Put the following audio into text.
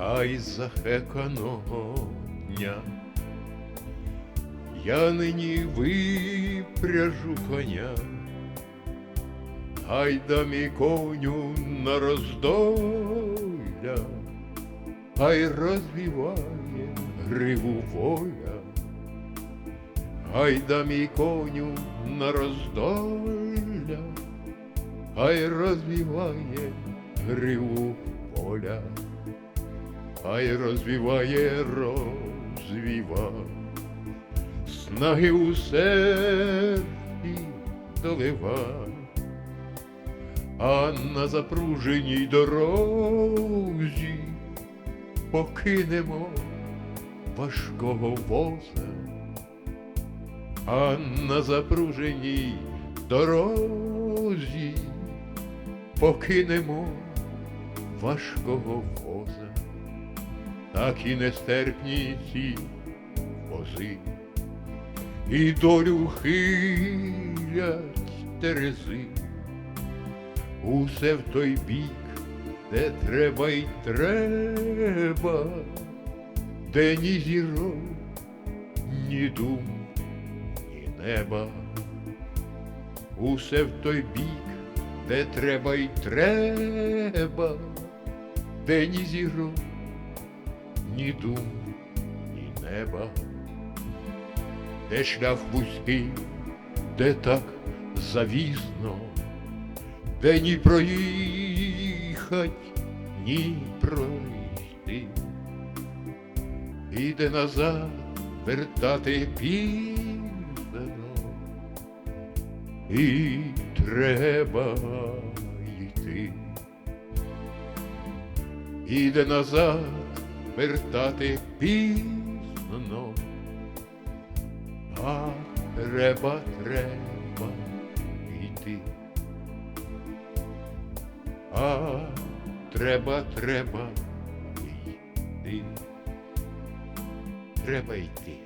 хай захеканого дня. Я нині випряжу коня, гайда мій коню на роздоля, хай розвіває гриву воля, гайда мій коню на роздоля, хай розвіває гриву воля, хай розвіває розвіва, снаги у серці долива, а на запруженій дорозі покинемо важкого воза, а на запруженій дорозі покинемо важкого воза, так і нестерпні ці вози, і долю хилять терези, усе в той бік, де треба й треба, де ні зірок, ні дум, ні неба, усе в той бік, де треба й треба, де ні зірок, ні дум, ні неба, де шлях вузький, де так завісно, де ні проїхать, ні пройти, і де назад вертати пізно, і треба йти, і де назад вертати пізно, а треба, треба йти. А треба, треба йти. Треба йти.